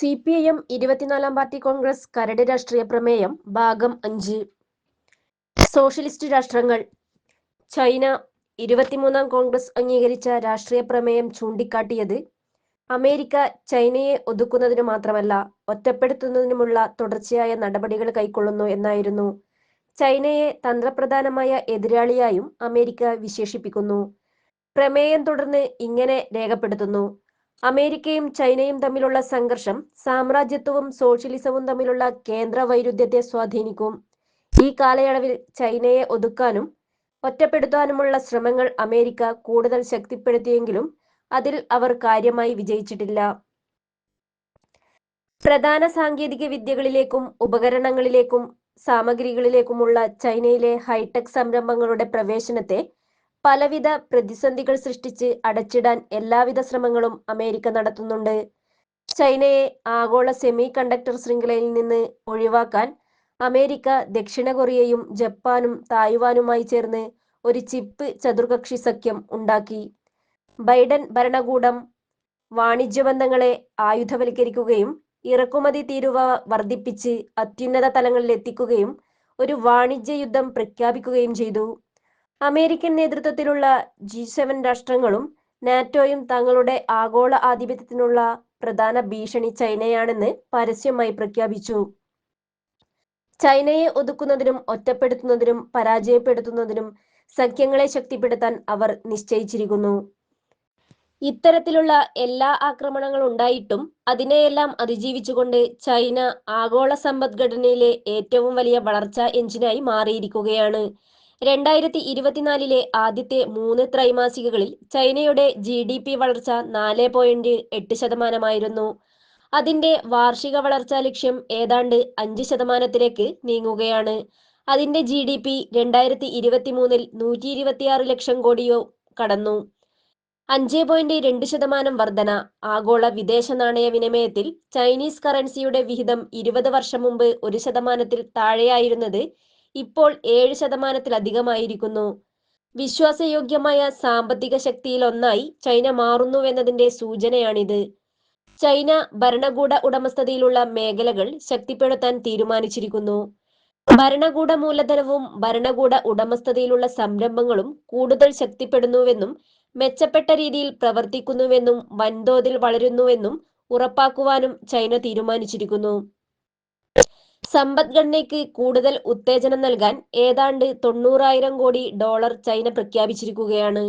C P I M ഇരുപത്തിനാലാം party congress കരട് രാഷ്ട്രീയ പ്രമേയം ഭാഗം അഞ്ച്. സോഷ്യലിസ്റ്റ് രാഷ്ട്രങ്ങൾ. ചൈന ഇരുപത്തിമൂന്നാം കോൺഗ്രസ് അംഗീകരിച്ച രാഷ്ട്രീയ പ്രമേയം ചൂണ്ടിക്കാട്ടിയത് അമേരിക്ക ചൈനയെ ഒതുക്കുന്നതിനു മാത്രമല്ല ഒറ്റപ്പെടുത്തുന്നതിനുമുള്ള തുടർച്ചയായ നടപടികൾ കൈക്കൊള്ളുന്നു എന്നായിരുന്നു. ചൈനയെ തന്ത്രപ്രധാനമായ എതിരാളിയായും അമേരിക്ക വിശേഷിപ്പിക്കുന്നു. പ്രമേയം തുടർന്ന് ഇങ്ങനെ രേഖപ്പെടുത്തുന്നു. അമേരിക്കയും ചൈനയും തമ്മിലുള്ള സംഘർഷം സാമ്രാജ്യത്വവും സോഷ്യലിസവും തമ്മിലുള്ള കേന്ദ്ര വൈരുദ്ധ്യത്തെ സ്വാധീനിക്കും. ഈ കാലയളവിൽ ചൈനയെ ഒതുക്കാനും ഒറ്റപ്പെടുത്താനുമുള്ള ശ്രമങ്ങൾ അമേരിക്ക കൂടുതൽ ശക്തിപ്പെടുത്തിയെങ്കിലും അതിൽ അവർ കാര്യമായി വിജയിച്ചിട്ടില്ല. പ്രധാന സാങ്കേതിക വിദ്യകളിലേക്കും ഉപകരണങ്ങളിലേക്കും സാമഗ്രികളിലേക്കുമുള്ള ചൈനയിലെ ഹൈടെക് സംരംഭങ്ങളുടെ പ്രവേശനത്തെ പലവിധ പ്രതിസന്ധികൾ സൃഷ്ടിച്ച് അടച്ചിടാൻ എല്ലാവിധ ശ്രമങ്ങളും അമേരിക്ക നടത്തുന്നുണ്ട്. ചൈനയെ ആഗോള സെമി കണ്ടക്ടർ ശൃംഖലയിൽ നിന്ന് ഒഴിവാക്കാൻ അമേരിക്ക ദക്ഷിണ കൊറിയയും ജപ്പാനും തായ്വാനുമായി ചേർന്ന് ഒരു ചിപ്പ് ചതുർകക്ഷി സഖ്യം ഉണ്ടാക്കി. ബൈഡൻ ഭരണകൂടം വാണിജ്യ ബന്ധങ്ങളെ ആയുധവൽക്കരിക്കുകയും ഇറക്കുമതി തീരുവ വർദ്ധിപ്പിച്ച് അത്യുന്നത തലങ്ങളിൽ എത്തിക്കുകയും ഒരു വാണിജ്യ യുദ്ധം പ്രഖ്യാപിക്കുകയും ചെയ്തു. അമേരിക്കൻ നേതൃത്വത്തിലുള്ള ജി സെവൻ രാഷ്ട്രങ്ങളും നാറ്റോയും തങ്ങളുടെ ആഗോള ആധിപത്യത്തിനുള്ള പ്രധാന ഭീഷണി ചൈനയാണെന്ന് പരസ്യമായി പ്രഖ്യാപിച്ചു. ചൈനയെ ഒതുക്കുന്നതിനും ഒറ്റപ്പെടുത്തുന്നതിനും പരാജയപ്പെടുത്തുന്നതിനും സഖ്യങ്ങളെ ശക്തിപ്പെടുത്താൻ അവർ നിശ്ചയിച്ചിരിക്കുന്നു. ഇത്തരത്തിലുള്ള എല്ലാ ആക്രമണങ്ങളും ഉണ്ടായിട്ടും അതിനെയെല്ലാം അതിജീവിച്ചുകൊണ്ട് ചൈന ആഗോള സമ്പദ്ഘടനയിലെ ഏറ്റവും വലിയ വളർച്ചാ എഞ്ചിനായി മാറിയിരിക്കുകയാണ്. രണ്ടായിരത്തി ഇരുപത്തിനാലിലെ ആദ്യത്തെ മൂന്ന് ത്രൈമാസികകളിൽ ചൈനയുടെ ജി ഡി പി വളർച്ച നാല് പോയിന്റ് എട്ട് ശതമാനമായിരുന്നു. അതിന്റെ വാർഷിക വളർച്ചാ ലക്ഷ്യം ഏതാണ്ട് അഞ്ച് ശതമാനത്തിലേക്ക് നീങ്ങുകയാണ്. അതിന്റെ ജി ഡി പി രണ്ടായിരത്തി ഇരുപത്തി മൂന്നിൽ നൂറ്റി ഇരുപത്തിയാറ് ലക്ഷം കോടിയോ കടന്നു. അഞ്ച് പോയിന്റ് രണ്ട് ശതമാനം വർധന. ആഗോള വിദേശ നാണയ വിനിമയത്തിൽ ചൈനീസ് കറൻസിയുടെ വിഹിതം ഇരുപത് വർഷം മുമ്പ് ഒരു ശതമാനത്തിൽ താഴെയായിരുന്നത് ഇപ്പോൾ ഏഴ് ശതമാനത്തിലധികമായിരിക്കുന്നു. വിശ്വാസയോഗ്യമായ സാമ്പത്തിക ശക്തിയിൽ ഒന്നായി ചൈന മാറുന്നുവെന്നതിന്റെ സൂചനയാണിത്. ചൈന ഭരണകൂട ഉടമസ്ഥതയിലുള്ള മേഖലകൾ ശക്തിപ്പെടുത്താൻ തീരുമാനിച്ചിരിക്കുന്നു. ഭരണകൂട മൂലധനവും ഭരണകൂട ഉടമസ്ഥതയിലുള്ള സംരംഭങ്ങളും കൂടുതൽ ശക്തിപ്പെടുന്നുവെന്നും മെച്ചപ്പെട്ട രീതിയിൽ പ്രവർത്തിക്കുന്നുവെന്നും വൻതോതിൽ വളരുന്നുവെന്നും ഉറപ്പാക്കുവാനും ചൈന തീരുമാനിച്ചിരിക്കുന്നു. സമ്പദ്ഘടനയ്ക്ക് കൂടുതൽ ഉത്തേജനം നൽകാൻ ഏതാണ്ട് തൊണ്ണൂറായിരം കോടി ഡോളർ ചൈന പ്രഖ്യാപിച്ചിരിക്കുകയാണ്.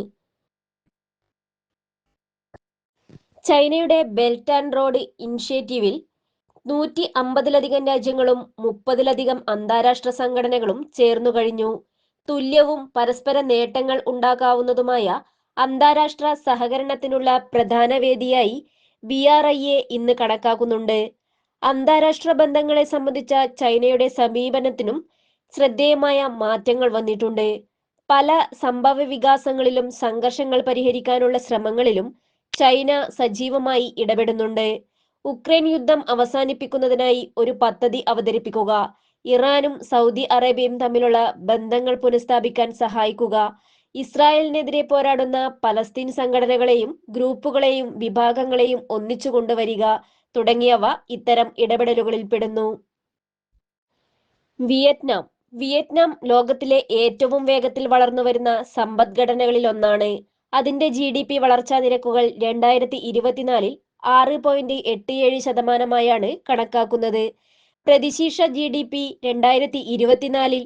ചൈനയുടെ ബെൽറ്റ് ആൻഡ് റോഡ് ഇനിഷ്യേറ്റീവിൽ നൂറ്റി അമ്പതിലധികം രാജ്യങ്ങളും മുപ്പതിലധികം അന്താരാഷ്ട്ര സംഘടനകളും ചേർന്നു കഴിഞ്ഞു. തുല്യവും പരസ്പര നേട്ടങ്ങൾ ഉണ്ടാക്കാവുന്നതുമായ അന്താരാഷ്ട്ര സഹകരണത്തിനുള്ള പ്രധാന വേദിയായി ബി ആർ ഐ എ ഇന്ന് കണക്കാക്കുന്നുണ്ട്. അന്താരാഷ്ട്ര ബന്ധങ്ങളെ സംബന്ധിച്ച ചൈനയുടെ സമീപനത്തിനും ശ്രദ്ധേയമായ മാറ്റങ്ങൾ വന്നിട്ടുണ്ട്. പല സംഭവ വികാസങ്ങളിലും സംഘർഷങ്ങൾ പരിഹരിക്കാനുള്ള ശ്രമങ്ങളിലും ചൈന സജീവമായി ഇടപെടുന്നുണ്ട്. ഉക്രൈൻ യുദ്ധം അവസാനിപ്പിക്കുന്നതിനായി ഒരു പദ്ധതി അവതരിപ്പിക്കുക ഇറാനും സൗദി അറേബ്യയും തമ്മിലുള്ള ബന്ധങ്ങൾ പുനഃസ്ഥാപിക്കാൻ സഹായിക്കുക ഇസ്രായേലിനെതിരെ പോരാടുന്ന പലസ്തീൻ സംഘടനകളെയും ഗ്രൂപ്പുകളെയും വിഭാഗങ്ങളെയും ഒന്നിച്ചു കൊണ്ടുവരിക തുടങ്ങിയവ ഇത്തരം ഇടപെടലുകളിൽ പെടുന്നു വിയറ്റ്നാം. വിയറ്റ്നാം ലോകത്തിലെ ഏറ്റവും വേഗത്തിൽ വളർന്നു വരുന്ന സമ്പദ്ഘടനകളിൽ ഒന്നാണ് അതിന്റെ ജി ഡി പി വളർച്ചാ നിരക്കുകൾ രണ്ടായിരത്തി ഇരുപത്തിനാലിൽ ആറ് പോയിന്റ് എട്ട് ഏഴ് ശതമാനമായാണ് കണക്കാക്കുന്നത്. പ്രതിശീർഷ ജി ഡി പി രണ്ടായിരത്തി ഇരുപത്തിനാലിൽ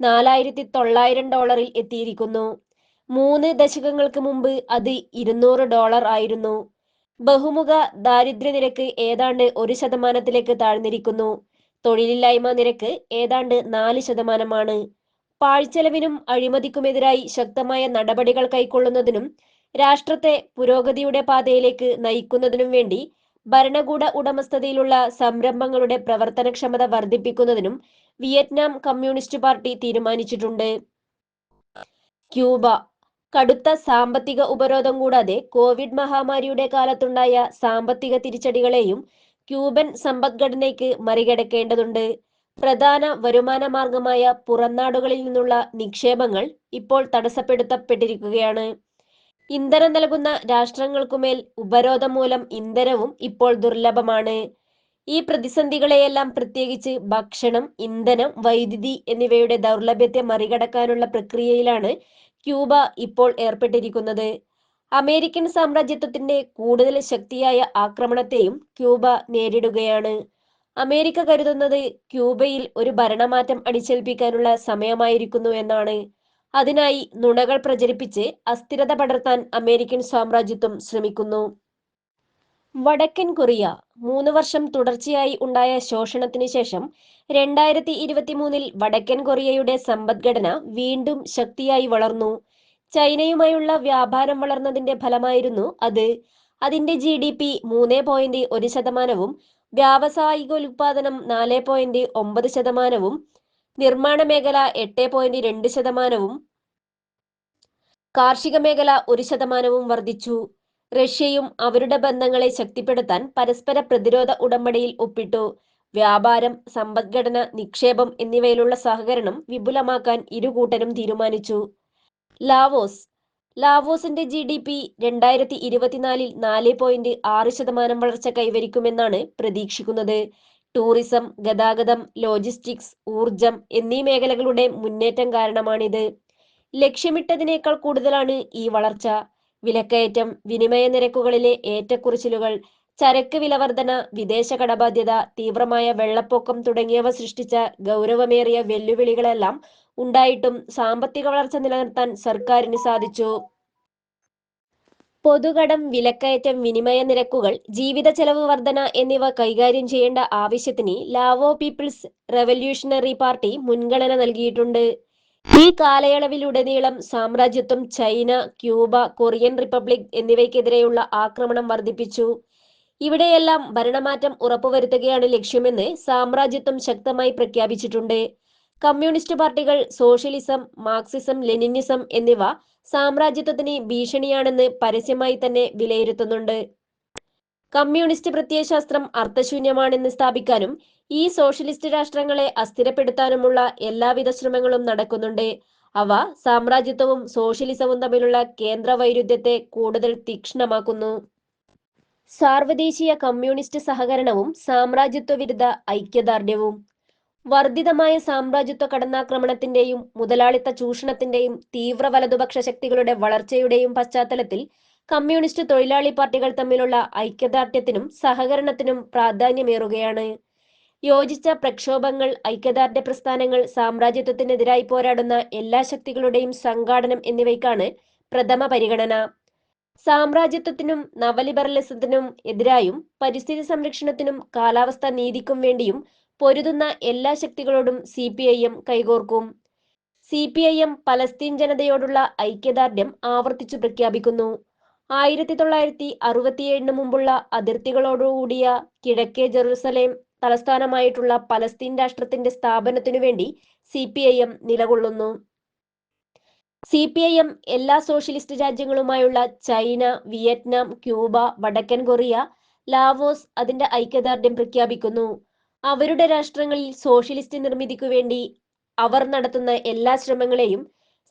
നാലായിരത്തി തൊള്ളായിരം ഡോളറിൽ എത്തിയിരിക്കുന്നു. മൂന്ന് ദശകങ്ങൾക്ക് മുമ്പ് അത് ഇരുന്നൂറ് ഡോളർ ആയിരുന്നു. ബഹുമുഖ ദാരിദ്ര്യ നിരക്ക് ഏതാണ്ട് ഒരു ശതമാനത്തിലേക്ക് താഴ്ന്നിരിക്കുന്നു. തൊഴിലില്ലായ്മ നിരക്ക് ഏതാണ്ട് നാല് ശതമാനമാണ്. പാഴ്ചെലവിനും അഴിമതിക്കുമെതിരായി ശക്തമായ നടപടികൾ കൈക്കൊള്ളുന്നതിനും രാഷ്ട്രത്തെ പുരോഗതിയുടെ പാതയിലേക്ക് നയിക്കുന്നതിനും വേണ്ടി ഭരണകൂട ഉടമസ്ഥതയിലുള്ള സംരംഭങ്ങളുടെ പ്രവർത്തനക്ഷമത വർദ്ധിപ്പിക്കുന്നതിനും വിയറ്റ്നാം കമ്മ്യൂണിസ്റ്റ് പാർട്ടി തീരുമാനിച്ചിട്ടുണ്ട്. ക്യൂബ കടുത്ത സാമ്പത്തിക ഉപരോധം കൂടാതെ കോവിഡ് മഹാമാരിയുടെ കാലത്തുണ്ടായ സാമ്പത്തിക തിരിച്ചടികളെയും ക്യൂബൻ സമ്പദ്ഘടനയ്ക്ക് മറികടക്കേണ്ടതുണ്ട്. പ്രധാന വരുമാന മാർഗമായ പുറംനാടുകളിൽ നിന്നുള്ള നിക്ഷേപങ്ങൾ ഇപ്പോൾ തടസ്സപ്പെടുത്തപ്പെട്ടിരിക്കുകയാണ്. ഇന്ധനം നൽകുന്ന രാഷ്ട്രങ്ങൾക്കുമേൽ ഉപരോധം മൂലം ഇന്ധനവും ഇപ്പോൾ ദുർലഭമാണ്. ഈ പ്രതിസന്ധികളെയെല്ലാം പ്രത്യേകിച്ച് ഭക്ഷണം ഇന്ധനം വൈദ്യുതി എന്നിവയുടെ ദൗർലഭ്യത്തെ മറികടക്കാനുള്ള പ്രക്രിയയിലാണ് ക്യൂബ ഇപ്പോൾ ഏർപ്പെട്ടിരിക്കുന്നത്. അമേരിക്കൻ സാമ്രാജ്യത്വത്തിന്റെ കൂടുതൽ ശക്തിയായ ആക്രമണത്തെയും ക്യൂബ നേരിടുകയാണ്. അമേരിക്ക കരുതുന്നത് ക്യൂബയിൽ ഒരു ഭരണമാറ്റം അടിച്ചേൽപ്പിക്കാനുള്ള സമയമായിരിക്കുന്നു എന്നാണ്. അതിനായി നുണകൾ പ്രചരിപ്പിച്ച് അസ്ഥിരത പടർത്താൻ അമേരിക്കൻ സാമ്രാജ്യത്വം ശ്രമിക്കുന്നു. വടക്കൻ കൊറിയ മൂന്ന് വർഷം തുടർച്ചയായി ഉണ്ടായ ശോഷണത്തിന് ശേഷം രണ്ടായിരത്തി ഇരുപത്തിമൂന്നിൽ വടക്കൻ കൊറിയയുടെ സമ്പദ്ഘടന വീണ്ടും ശക്തിയായി വളർന്നു. ചൈനയുമായുള്ള വ്യാപാരം വളർന്നതിന്റെ ഫലമായിരുന്നു അത്. അതിന്റെ ജി ഡി പി മൂന്ന് പോയിന്റ് ഒരു ശതമാനവും വ്യാവസായികോൽപാദനം നാല് പോയിന്റ് ഒമ്പത് ശതമാനവും നിർമ്മാണ മേഖല എട്ട് പോയിന്റ് രണ്ട് ശതമാനവും കാർഷിക മേഖല ഒരു ശതമാനവും വർദ്ധിച്ചു. റഷ്യയും അവരുടെ ബന്ധങ്ങളെ ശക്തിപ്പെടുത്താൻ പരസ്പര പ്രതിരോധ ഉടമ്പടിയിൽ ഒപ്പിട്ടു. വ്യാപാരം സമ്പദ്ഘടന നിക്ഷേപം എന്നിവയിലുള്ള സഹകരണം വിപുലമാക്കാൻ ഇരു കൂട്ടരും തീരുമാനിച്ചു. ലാവോസ്. ലാവോസിന്റെ ജി ഡി പി രണ്ടായിരത്തി ഇരുപത്തിനാലിൽ നാല് പോയിന്റ് ആറ് ശതമാനം വളർച്ച കൈവരിക്കുമെന്നാണ് പ്രതീക്ഷിക്കുന്നത്. ടൂറിസം ഗതാഗതം ലോജിസ്റ്റിക്സ് ഊർജം എന്നീ മേഖലകളുടെ മുന്നേറ്റം കാരണമാണിത്. ലക്ഷ്യമിട്ടതിനേക്കാൾ കൂടുതലാണ് ഈ വളർച്ച. വിലക്കയറ്റം വിനിമയ നിരക്കുകളിലെ ഏറ്റക്കുറിച്ചിലുകൾ ചരക്ക് വിലവർധന വിദേശ കടബാധ്യത തീവ്രമായ വെള്ളപ്പൊക്കം തുടങ്ങിയവ സൃഷ്ടിച്ച ഗൗരവമേറിയ വെല്ലുവിളികളെല്ലാം ഉണ്ടായിട്ടും സാമ്പത്തിക വളർച്ച നിലനിർത്താൻ സർക്കാരിന് സാധിച്ചു. പൊതുകടം വിലക്കയറ്റം വിനിമയ നിരക്കുകൾ ജീവിത ചെലവ് വർധന എന്നിവ കൈകാര്യം ചെയ്യേണ്ട ആവശ്യത്തിന് ലാവോ പീപ്പിൾസ് റവല്യൂഷണറി പാർട്ടി മുൻഗണന നൽകിയിട്ടുണ്ട്. ഈ കാലയളവിലുടനീളം സാമ്രാജ്യത്വം ചൈന ക്യൂബ കൊറിയൻ റിപ്പബ്ലിക് എന്നിവയ്ക്കെതിരെയുള്ള ആക്രമണം വർദ്ധിപ്പിച്ചു. ഇവിടെയെല്ലാം ഭരണമാറ്റം ഉറപ്പുവരുത്തുകയാണ് ലക്ഷ്യമെന്ന് സാമ്രാജ്യത്വം ശക്തമായി പ്രഖ്യാപിച്ചിട്ടുണ്ട്. കമ്മ്യൂണിസ്റ്റ് പാർട്ടികൾ സോഷ്യലിസം മാർക്സിസം ലെനിനിസം എന്നിവ സാമ്രാജ്യത്വത്തിന് ഭീഷണിയാണെന്ന് പരസ്യമായി തന്നെ വിലയിരുത്തുന്നുണ്ട്. കമ്മ്യൂണിസ്റ്റ് പ്രത്യയശാസ്ത്രം അർത്ഥശൂന്യമാണെന്ന് സ്ഥാപിക്കാനും ഈ സോഷ്യലിസ്റ്റ് രാഷ്ട്രങ്ങളെ അസ്ഥിരപ്പെടുത്താനുമുള്ള എല്ലാവിധ ശ്രമങ്ങളും നടക്കുന്നുണ്ട്. അവ സാമ്രാജ്യത്വവും സോഷ്യലിസവും തമ്മിലുള്ള കേന്ദ്ര വൈരുദ്ധ്യത്തെ കൂടുതൽ തീക്ഷ്ണമാക്കുന്നു. സാർവദേശീയ കമ്മ്യൂണിസ്റ്റ് സഹകരണവും സാമ്രാജ്യത്വ വിരുദ്ധ ഐക്യദാർഢ്യവും വർദ്ധിതമായ സാമ്രാജ്യത്വ കടന്നാക്രമണത്തിന്റെയും മുതലാളിത്ത ചൂഷണത്തിന്റെയും തീവ്ര വലതുപക്ഷ ശക്തികളുടെ വളർച്ചയുടെയും പശ്ചാത്തലത്തിൽ കമ്മ്യൂണിസ്റ്റ് തൊഴിലാളി പാർട്ടികൾ തമ്മിലുള്ള ഐക്യദാർഢ്യത്തിനും സഹകരണത്തിനും പ്രാധാന്യമേറുകയാണ്. യോജിച്ച പ്രക്ഷോഭങ്ങൾ ഐക്യദാർഢ്യ പ്രസ്ഥാനങ്ങൾ സാമ്രാജ്യത്വത്തിനെതിരായി പോരാടുന്ന എല്ലാ ശക്തികളുടെയും സംഘാടനം എന്നിവയ്ക്കാണ് പ്രഥമ പരിഗണന. സാമ്രാജ്യത്വത്തിനും നവലിബറലിസത്തിനും എതിരായും പരിസ്ഥിതി സംരക്ഷണത്തിനും കാലാവസ്ഥാ നീതിക്കും വേണ്ടിയും പൊരുതുന്ന എല്ലാ ശക്തികളോടും C P I M കൈകോർക്കും. C P I M Palestine ജനതയോടുള്ള ഐക്യദാർഢ്യം ആവർത്തിച്ചു പ്രഖ്യാപിക്കുന്നു. ആയിരത്തി തൊള്ളായിരത്തി അറുപത്തിയേഴിന് മുമ്പുള്ള അതിർത്തികളോടുകൂടിയ കിഴക്കേ ജെറുസലേം തലസ്ഥാനമായിട്ടുള്ള പലസ്തീൻ രാഷ്ട്രത്തിന്റെ സ്ഥാപനത്തിനു വേണ്ടി സി പി ഐ എം നിലകൊള്ളുന്നു. സി പി ഐ എം എല്ലാ സോഷ്യലിസ്റ്റ് രാജ്യങ്ങളുമായുള്ള ചൈന വിയറ്റ്നാം ക്യൂബ വടക്കൻ കൊറിയ ലാവോസ് അതിന്റെ ഐക്യദാർഢ്യം പ്രഖ്യാപിക്കുന്നു. അവരുടെ രാഷ്ട്രങ്ങളിൽ സോഷ്യലിസ്റ്റ് നിർമ്മിതിക്കു വേണ്ടി അവർ നടത്തുന്ന എല്ലാ ശ്രമങ്ങളെയും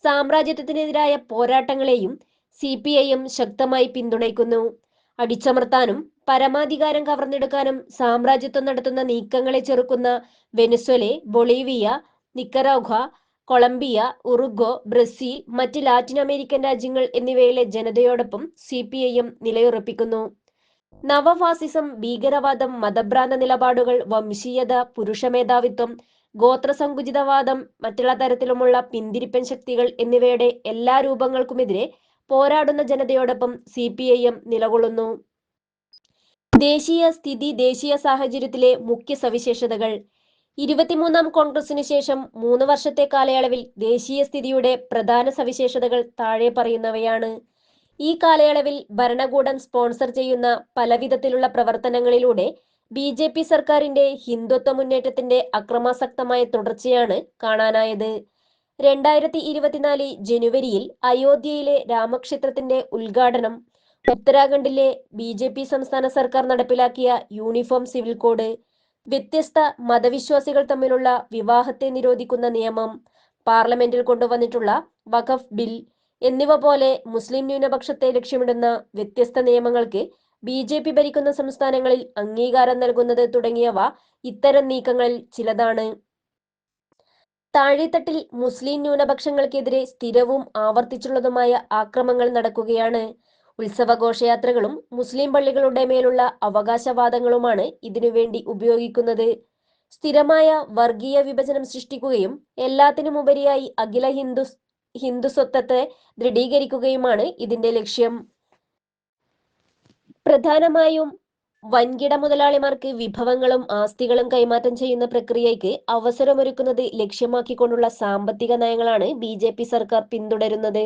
സാമ്രാജ്യത്വത്തിനെതിരായ പോരാട്ടങ്ങളെയും സി പി ഐഎം ശക്തമായി പിന്തുണയ്ക്കുന്നു. അടിച്ചമർത്താനും പരമാധികാരം കവർന്നെടുക്കാനും സാമ്രാജ്യത്വം നടത്തുന്ന നീക്കങ്ങളെ ചെറുക്കുന്ന Venezuela Bolivia Nicaragua Colombia Uruguay Brazil മറ്റ് ലാറ്റിൻ അമേരിക്കൻ രാജ്യങ്ങൾ എന്നിവയിലെ ജനതയോടൊപ്പം സി പി ഐഎം നിലയുറപ്പിക്കുന്നു. നവഫാസിസം ഭീകരവാദം മതഭ്രാന്ത നിലപാടുകൾ വംശീയത പുരുഷമേധാവിത്വം ഗോത്രസങ്കുചിതവാദം മറ്റുള്ള തരത്തിലുമുള്ള പിന്തിരിപ്പൻ ശക്തികൾ എന്നിവയുടെ എല്ലാ രൂപങ്ങൾക്കുമെതിരെ പോരാടുന്ന ജനതയോടൊപ്പം സി പി ഐ എം നിലകൊള്ളുന്നു. ദേശീയ സ്ഥിതി ദേശീയ സാഹചര്യത്തിലെ മുഖ്യ സവിശേഷതകൾ. ഇരുപത്തിമൂന്നാം കോൺഗ്രസിന് ശേഷം മൂന്ന് വർഷത്തെ കാലയളവിൽ ദേശീയ സ്ഥിതിയുടെ പ്രധാന സവിശേഷതകൾ താഴെ പറയുന്നവയാണ്. ഈ കാലയളവിൽ ഭരണകൂടം സ്പോൺസർ ചെയ്യുന്ന പലവിധത്തിലുള്ള പ്രവർത്തനങ്ങളിലൂടെ ബി ജെ പി സർക്കാരിന്റെ ഹിന്ദുത്വ മുന്നേറ്റത്തിന്റെ അക്രമാസക്തമായ തുടർച്ചയാണ് കാണാനായത്. രണ്ടായിരത്തി ഇരുപത്തിനാല് ജനുവരിയിൽ അയോധ്യയിലെ രാമക്ഷേത്രത്തിന്റെ ഉദ്ഘാടനം ഉത്തരാഖണ്ഡിലെ ബി ജെ പി സംസ്ഥാന സർക്കാർ നടപ്പിലാക്കിയ യൂണിഫോം സിവിൽ കോഡ് വ്യത്യസ്ത മതവിശ്വാസികൾ തമ്മിലുള്ള വിവാഹത്തെ നിരോധിക്കുന്ന നിയമം പാർലമെന്റിൽ കൊണ്ടുവന്നിട്ടുള്ള വഖഫ് ബിൽ എന്നിവ പോലെ മുസ്ലിം ന്യൂനപക്ഷത്തെ ലക്ഷ്യമിടുന്ന വ്യത്യസ്ത നിയമങ്ങൾക്ക് ബി ജെ പി ഭരിക്കുന്ന സംസ്ഥാനങ്ങളിൽ അംഗീകാരം നൽകുന്നത് തുടങ്ങിയവ ഇത്തരം നീക്കങ്ങളിൽ ചിലതാണ്. താഴെത്തട്ടിൽ മുസ്ലിം ന്യൂനപക്ഷങ്ങൾക്കെതിരെ സ്ഥിരവും ആവർത്തിച്ചുള്ളതുമായ ആക്രമങ്ങൾ നടക്കുകയാണ്. ഉത്സവഘോഷയാത്രകളും മുസ്ലിം പള്ളികളുടെ മേലുള്ള അവകാശവാദങ്ങളുമാണ് ഇതിനുവേണ്ടി ഉപയോഗിക്കുന്നത്. സ്ഥിരമായ വർഗീയ വിഭജനം സൃഷ്ടിക്കുകയും എല്ലാത്തിനുമുപരിയായി അഖില ഹിന്ദു ഹിന്ദുസ്വത്വത്തെ ദൃഢീകരിക്കുകയുമാണ് ഇതിന്റെ ലക്ഷ്യം. പ്രധാനമായും വൻകിട മുതലാളിമാർക്ക് വിഭവങ്ങളും ആസ്തികളും കൈമാറ്റം ചെയ്യുന്ന പ്രക്രിയയ്ക്ക് അവസരമൊരുക്കുന്നത് ലക്ഷ്യമാക്കിക്കൊണ്ടുള്ള സാമ്പത്തിക നയങ്ങളാണ് ബി ജെ പി സർക്കാർ പിന്തുടരുന്നത്.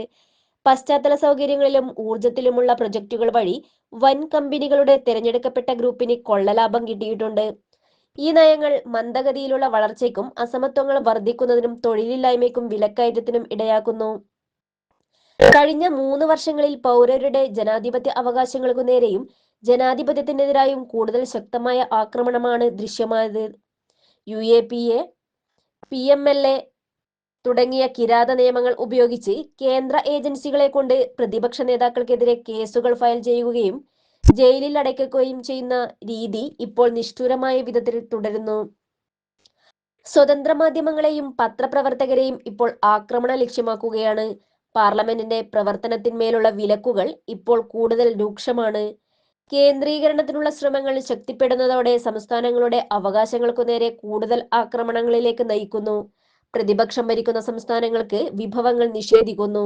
പശ്ചാത്തല സൗകര്യങ്ങളിലും ഊർജത്തിലുമുള്ള പ്രൊജക്ടുകൾ വഴി വൻ കമ്പനികളുടെ തിരഞ്ഞെടുക്കപ്പെട്ട ഗ്രൂപ്പിന് കൊള്ളലാഭം കിട്ടിയിട്ടുണ്ട്. ഈ നയങ്ങൾ മന്ദഗതിയിലുള്ള വളർച്ചയ്ക്കും അസമത്വങ്ങൾ വർദ്ധിക്കുന്നതിനും തൊഴിലില്ലായ്മയ്ക്കും വിലക്കയറ്റത്തിനും ഇടയാക്കുന്നു. കഴിഞ്ഞ മൂന്ന് വർഷങ്ങളിൽ പൗരരുടെ ജനാധിപത്യ അവകാശങ്ങൾക്കു നേരെയും ജനാധിപത്യത്തിനെതിരായും കൂടുതൽ ശക്തമായ ആക്രമണമാണ് ദൃശ്യമായത്. U A P A P M L A തുടങ്ങിയ കിരാത നിയമങ്ങൾ ഉപയോഗിച്ച് കേന്ദ്ര ഏജൻസികളെ കൊണ്ട് പ്രതിപക്ഷ നേതാക്കൾക്കെതിരെ കേസുകൾ ഫയൽ ചെയ്യുകയും ജയിലിൽ അടയ്ക്കുകയും ചെയ്യുന്ന രീതി ഇപ്പോൾ നിഷ്ഠൂരമായ വിധത്തിൽ തുടരുന്നു. സ്വതന്ത്ര മാധ്യമങ്ങളെയും പത്രപ്രവർത്തകരെയും ഇപ്പോൾ ആക്രമണ ലക്ഷ്യമാക്കുകയാണ്. പാർലമെന്റിന്റെ പ്രവർത്തനത്തിന്മേലുള്ള വിലക്കുകൾ ഇപ്പോൾ കൂടുതൽ രൂക്ഷമാണ്. കേന്ദ്രീകരണത്തിനുള്ള ശ്രമങ്ങൾ ശക്തിപ്പെടുന്നതോടെ സംസ്ഥാനങ്ങളുടെ അവകാശങ്ങൾക്കു നേരെ കൂടുതൽ ആക്രമണങ്ങളിലേക്ക് നയിക്കുന്നു. പ്രതിപക്ഷം ഭരിക്കുന്ന സംസ്ഥാനങ്ങൾക്ക് വിഭവങ്ങൾ നിഷേധിക്കുന്നു.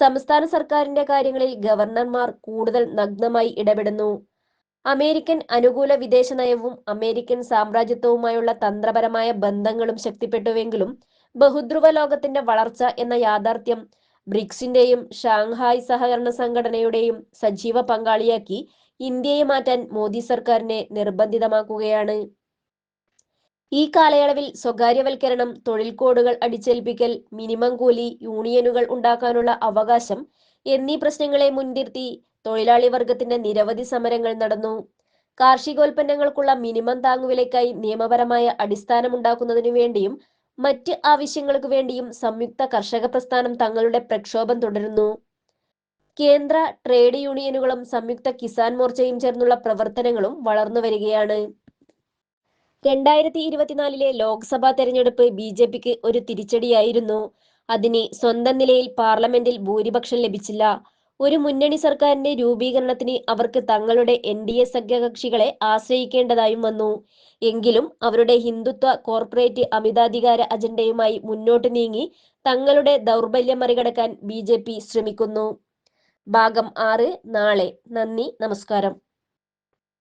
സംസ്ഥാന സർക്കാരിന്റെ കാര്യങ്ങളിൽ ഗവർണർമാർ കൂടുതൽ നഗ്നമായി ഇടപെടുന്നു. അമേരിക്കൻ അനുകൂല വിദേശ നയവും അമേരിക്കൻ സാമ്രാജ്യത്വവുമായുള്ള തന്ത്രപരമായ ബന്ധങ്ങളും ശക്തിപ്പെട്ടുവെങ്കിലും ബഹുധ്രുവ ലോകത്തിന്റെ വളർച്ച എന്ന യാഥാർത്ഥ്യം ബ്രിക്സിന്റെയും ഷാങ്ഹായ് സഹകരണ സംഘടനയുടെയും സജീവ പങ്കാളിയാക്കി ഇന്ത്യയെ മാറ്റാൻ മോദി സർക്കാരിനെ നിർബന്ധിതമാക്കുകയാണ്. ഈ കാലയളവിൽ സ്വകാര്യവൽക്കരണം തൊഴിൽ കോഡുകൾ അടിച്ചേൽപ്പിക്കൽ മിനിമം കൂലി യൂണിയനുകൾ ഉണ്ടാക്കാനുള്ള അവകാശം എന്നീ പ്രശ്നങ്ങളെ മുൻനിർത്തി തൊഴിലാളി വർഗത്തിന്റെ നിരവധി സമരങ്ങൾ നടന്നു. കാർഷികോൽപ്പന്നങ്ങൾക്കുള്ള മിനിമം താങ്ങുവിലയ്ക്കായി നിയമപരമായ അടിസ്ഥാനമുണ്ടാക്കുന്നതിനു വേണ്ടിയും മറ്റ് ആവശ്യങ്ങൾക്ക് വേണ്ടിയും സംയുക്ത കർഷക പ്രസ്ഥാനം തങ്ങളുടെ പ്രക്ഷോഭം തുടരുന്നു. കേന്ദ്ര ട്രേഡ് യൂണിയനുകളും സംയുക്ത കിസാൻ മോർച്ചയും ചേർന്നുള്ള പ്രവർത്തനങ്ങളും വളർന്നു വരികയാണ്. രണ്ടായിരത്തി ഇരുപത്തിനാലിലെ ലോക്സഭാ തെരഞ്ഞെടുപ്പ് ബി ജെ പിക്ക് ഒരു തിരിച്ചടിയായിരുന്നു. അതിന് സ്വന്തം നിലയിൽ പാർലമെന്റിൽ ഭൂരിപക്ഷം ലഭിച്ചില്ല. ഒരു മുന്നണി സർക്കാരിന്റെ രൂപീകരണത്തിന് അവർക്ക് തങ്ങളുടെ എൻ ഡി എ സഖ്യകക്ഷികളെ ആശ്രയിക്കേണ്ടതായും വന്നു. എങ്കിലും അവരുടെ ഹിന്ദുത്വ കോർപ്പറേറ്റ് അമിതാധികാര അജണ്ടയുമായി മുന്നോട്ട് നീങ്ങി തങ്ങളുടെ ദൗർബല്യം മറികടക്കാൻ ബി ശ്രമിക്കുന്നു. ഭാഗം ആറ്. നാളെ. നന്ദി. നമസ്കാരം.